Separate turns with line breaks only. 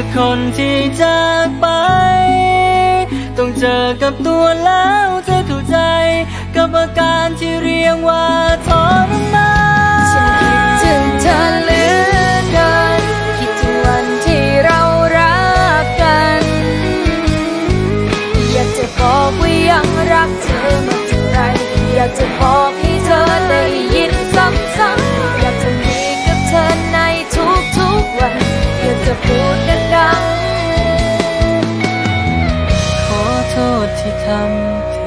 คืคนที่
จากไป ต้องเจอกับตัวแล้วเธอเข้าใจ กับอาการที่เรียกว่าทรมาน
ฉันคิดถึงเธอเหลือเกินคิดถึงวันที่เรารักกัน อยากจะบอกว่ายังรักเธอ
Welcome